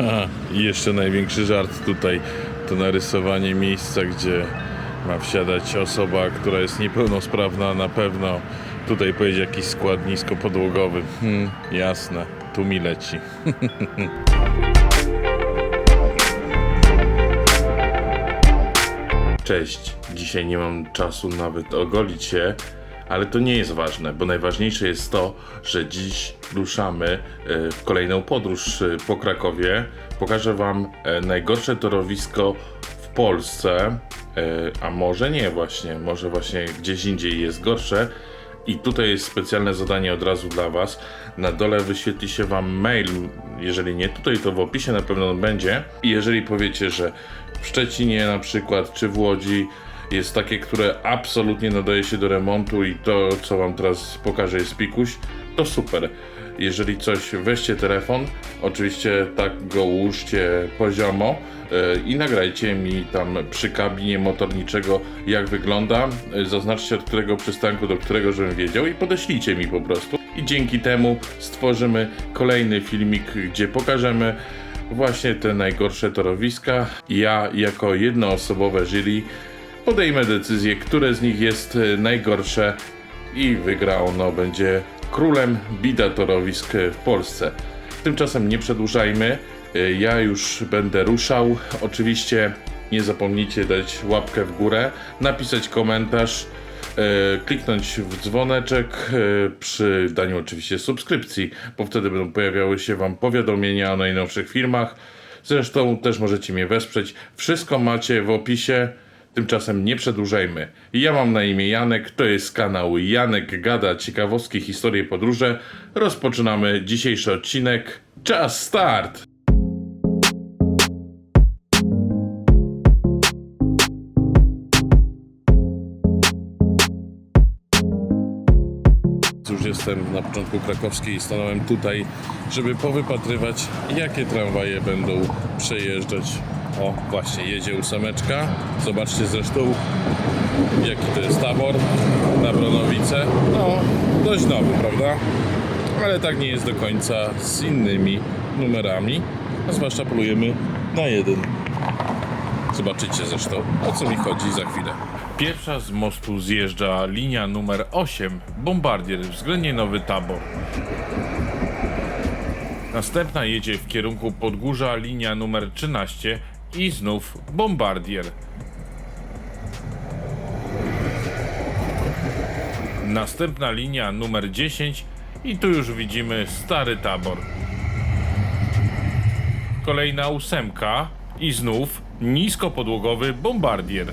Ha, i jeszcze największy żart tutaj to narysowanie miejsca, gdzie ma wsiadać osoba, która jest niepełnosprawna na pewno. Tutaj pojedzie jakiś skład niskopodłogowy. Hmm, jasne, tu mi leci. Cześć, dzisiaj nie mam czasu nawet ogolić się, ale to nie jest ważne, bo najważniejsze jest to, że dziś ruszamy e, w kolejną podróż e, po Krakowie. Pokażę Wam e, najgorsze torowisko w Polsce, a może nie właśnie, może właśnie gdzieś indziej jest gorsze. I tutaj jest specjalne zadanie od razu dla Was. Na dole wyświetli się Wam mail. Jeżeli nie tutaj, to w opisie na pewno będzie. I jeżeli powiecie, że w Szczecinie na przykład, czy w Łodzi jest takie, które absolutnie nadaje się do remontu i to, co Wam teraz pokażę, jest pikuś, to super. Jeżeli coś, weźcie telefon, oczywiście tak go ułóżcie poziomo e, i nagrajcie mi tam przy kabinie motorniczego, jak wygląda. E, Zaznaczcie od którego przystanku do którego, żebym wiedział i podeślijcie mi po prostu. I dzięki temu stworzymy kolejny filmik, gdzie pokażemy właśnie te najgorsze torowiska. Ja jako jednoosobowe jury podejmę decyzję, które z nich jest e, najgorsze i wygra ono, będzie królem bida torowisk w Polsce. Tymczasem nie przedłużajmy, e, ja już będę ruszał. Oczywiście nie zapomnijcie dać łapkę w górę, napisać komentarz, e, kliknąć w dzwoneczek e, przy daniu oczywiście subskrypcji, bo wtedy będą pojawiały się Wam powiadomienia o najnowszych filmach. Zresztą też możecie mnie wesprzeć. Wszystko macie w opisie. Tymczasem nie przedłużajmy. Ja mam na imię Janek, to jest kanał Janek Gada Ciekawostki Historie Podróże. Rozpoczynamy dzisiejszy odcinek. Czas start! Już jestem na początku krakowskiej i stanąłem tutaj, żeby powypatrywać, jakie tramwaje będą przejeżdżać. O, właśnie, jedzie ósemeczka. Zobaczcie zresztą, jaki to jest tabor na Bronowice. No, dość nowy, prawda? Ale tak nie jest do końca z innymi numerami, a zwłaszcza polujemy na jeden. Zobaczycie zresztą, o co mi chodzi za chwilę. Pierwsza z mostu zjeżdża linia numer 8, Bombardier, względnie nowy tabor. Następna jedzie w kierunku Podgórza linia numer 13 i znów Bombardier. Następna linia numer 10 i tu już widzimy stary tabor. Kolejna ósemka i znów niskopodłogowy Bombardier.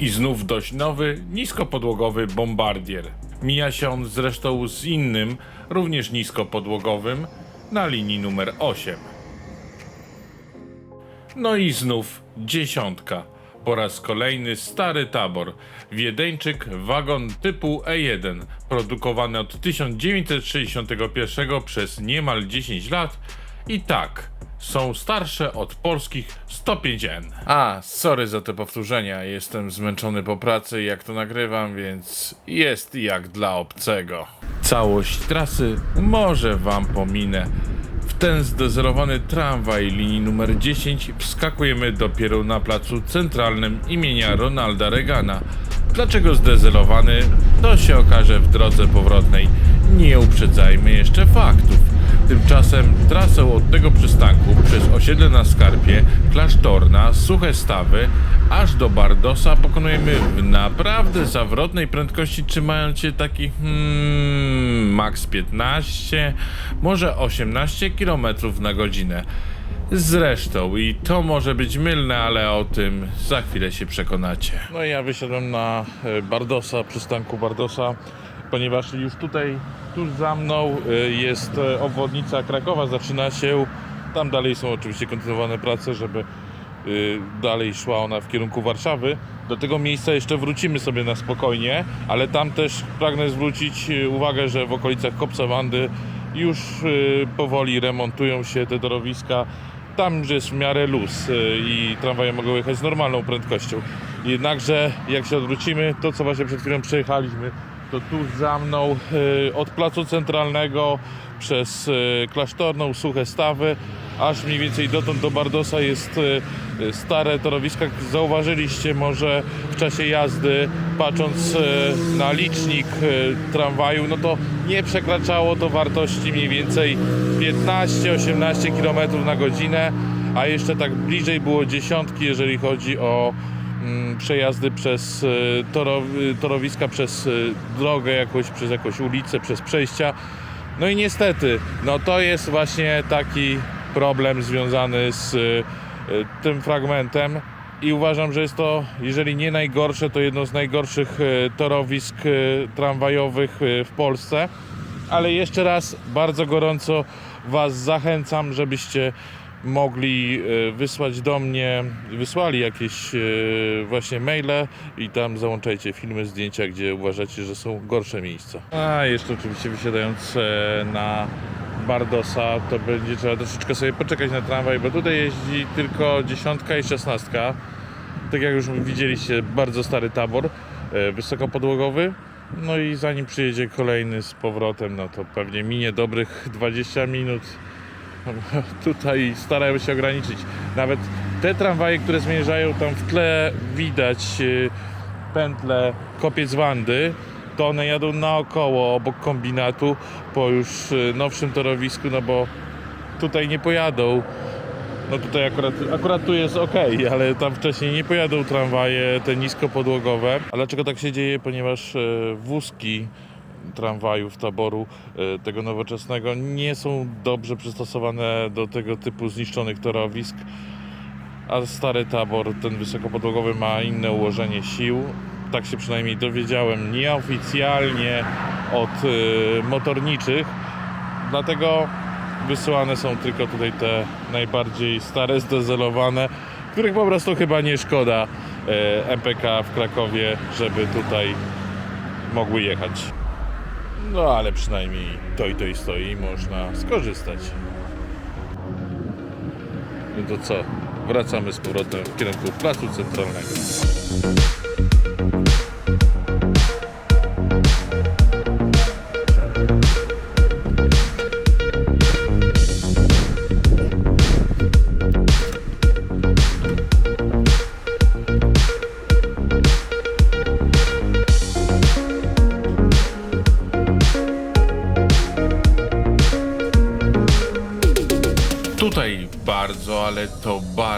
I znów dość nowy, niskopodłogowy bombardier. Mija się on zresztą z innym, również niskopodłogowym, na linii numer 8. No i znów dziesiątka. Po raz kolejny stary tabor. Wiedeńczyk wagon typu E1, produkowany od 1961 przez niemal 10 lat. I tak, są starsze od polskich 105N. A, sorry za te powtórzenia, jestem zmęczony po pracy jak to nagrywam, więc jest jak dla obcego. Całość trasy może wam pominę. Ten zdezelowany tramwaj linii numer 10 wskakujemy dopiero na placu centralnym imienia Ronalda Reagana. Dlaczego zdezelowany? To się okaże w drodze powrotnej. Nie uprzedzajmy jeszcze faktów. Tymczasem trasę od tego przystanku przez osiedle na Skarpie, Klasztorna, Suche Stawy, aż do Bardosa pokonujemy w naprawdę zawrotnej prędkości, trzymając się taki hmm, max 15, może 18 km na godzinę. Zresztą, i to może być mylne, ale o tym za chwilę się przekonacie. No i ja wysiadłem na e, Bardosa, przystanku Bardosa, ponieważ już tutaj, tuż za mną e, jest e, obwodnica Krakowa, zaczyna się. Tam dalej są oczywiście kontynuowane prace, żeby y, dalej szła ona w kierunku Warszawy. Do tego miejsca jeszcze wrócimy sobie na spokojnie, ale tam też pragnę zwrócić y, uwagę, że w okolicach Kopca Wandy już y, powoli remontują się te torowiska. Tam już jest w miarę luz y, i tramwaje mogą jechać z normalną prędkością. Jednakże jak się odwrócimy, to co właśnie przed chwilą przejechaliśmy, to tuż za mną y, od placu centralnego przez e, Klasztorną, Suche Stawy, aż mniej więcej dotąd do Bardosa jest e, stare torowisko. Jak Zauważyliście może w czasie jazdy, patrząc e, na licznik e, tramwaju, no to nie przekraczało to wartości mniej więcej 15-18 km na godzinę, a jeszcze tak bliżej było dziesiątki, jeżeli chodzi o przejazdy przez e, toro, e, torowiska, przez e, drogę jakoś, przez jakąś ulicę, przez przejścia. No i niestety, no to jest właśnie taki problem związany z tym fragmentem i uważam, że jest to, jeżeli nie najgorsze, to jedno z najgorszych torowisk tramwajowych w Polsce. Ale jeszcze raz bardzo gorąco Was zachęcam, żebyście mogli e, wysłać do mnie, wysłali jakieś e, właśnie maile i tam załączajcie filmy, zdjęcia, gdzie uważacie, że są gorsze miejsca. A jeszcze oczywiście wysiadając na Bardosa, to będzie trzeba troszeczkę sobie poczekać na tramwaj, bo tutaj jeździ tylko dziesiątka i szesnastka. Tak jak już widzieliście, bardzo stary tabor, e, wysokopodłogowy. No i zanim przyjedzie kolejny z powrotem, no to pewnie minie dobrych 20 minut. Tutaj starają się ograniczyć. Nawet te tramwaje, które zmierzają tam w tle, widać e, pętle Kopiec Wandy, to one jadą naokoło obok kombinatu po już e, nowszym torowisku, no bo tutaj nie pojadą. No tutaj akurat, akurat tu jest ok, ale tam wcześniej nie pojadą tramwaje te niskopodłogowe. A dlaczego tak się dzieje? Ponieważ e, wózki tramwajów taboru e, tego nowoczesnego nie są dobrze przystosowane do tego typu zniszczonych torowisk. A stary tabor, ten wysokopodłogowy, ma inne ułożenie sił. Tak się przynajmniej dowiedziałem nieoficjalnie od e, motorniczych. Dlatego wysyłane są tylko tutaj te najbardziej stare, zdezelowane, których po prostu chyba nie szkoda e, MPK w Krakowie, żeby tutaj mogły jechać. No ale przynajmniej to i to i stoi, można skorzystać. No to co? Wracamy z powrotem w kierunku placu centralnego.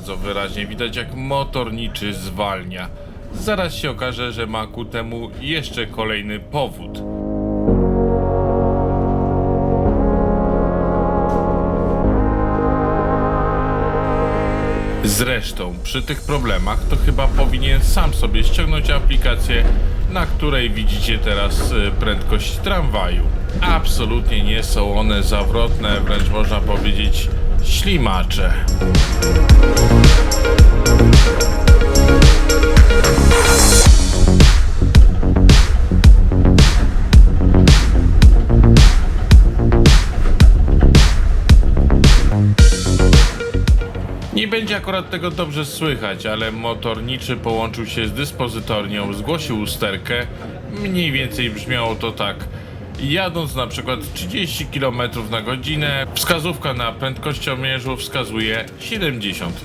Bardzo wyraźnie widać, jak motorniczy zwalnia. Zaraz się okaże, że ma ku temu jeszcze kolejny powód. Zresztą przy tych problemach to chyba powinien sam sobie ściągnąć aplikację, na której widzicie teraz y, prędkość tramwaju. Absolutnie nie są one zawrotne, wręcz można powiedzieć ślimacze. Nie będzie akurat tego dobrze słychać, ale motorniczy połączył się z dyspozytornią, zgłosił usterkę. Mniej więcej brzmiało to tak. Jadąc na przykład 30 km na godzinę, wskazówka na prędkościomierzu wskazuje 70.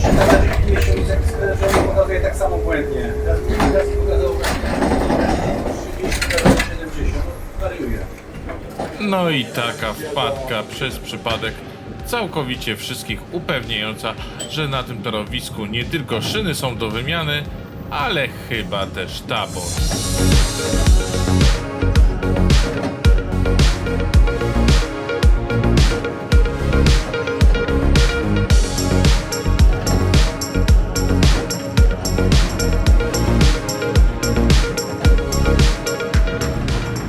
się nawet miesiąc, jak że on pokazuje tak samo błędnie. Raz, raz pokazał 30, teraz 70, wariuje. No i taka wpadka przez przypadek całkowicie wszystkich upewniająca, że na tym torowisku nie tylko szyny są do wymiany, ale chyba też tabor.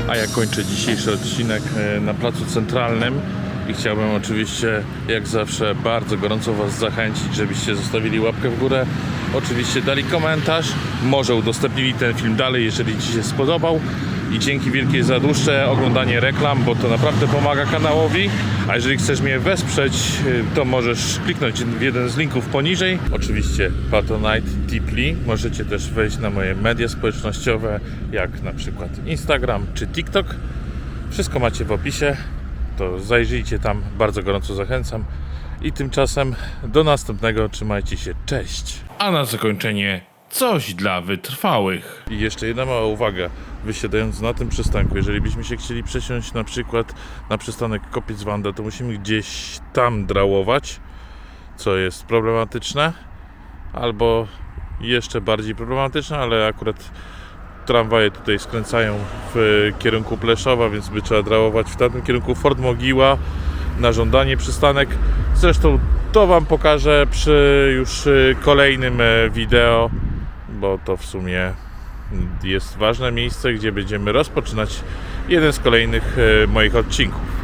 A ja kończę dzisiejszy odcinek e, na Placu Centralnym i chciałbym oczywiście, jak zawsze, bardzo gorąco Was zachęcić, żebyście zostawili łapkę w górę, oczywiście dali komentarz, może udostępnili ten film dalej, jeżeli Ci się spodobał i dzięki wielkie za dłuższe oglądanie reklam, bo to naprawdę pomaga kanałowi. A jeżeli chcesz mnie wesprzeć, to możesz kliknąć w jeden z linków poniżej. Oczywiście Patronite Deeply. Możecie też wejść na moje media społecznościowe, jak na przykład Instagram czy TikTok. Wszystko macie w opisie, to zajrzyjcie tam, bardzo gorąco zachęcam. I tymczasem do następnego, trzymajcie się, cześć. A na zakończenie coś dla wytrwałych. I jeszcze jedna mała uwaga, wysiadając na tym przystanku, jeżeli byśmy się chcieli przesiąść na przykład na przystanek Kopiec Wanda, to musimy gdzieś tam drałować, co jest problematyczne, albo jeszcze bardziej problematyczne, ale akurat tramwaje tutaj skręcają w kierunku Pleszowa, więc by trzeba drałować w tamtym kierunku Fort Mogiła na żądanie przystanek. Zresztą to Wam pokażę przy już y, kolejnym e, wideo, bo to w sumie jest ważne miejsce, gdzie będziemy rozpoczynać jeden z kolejnych e, moich odcinków.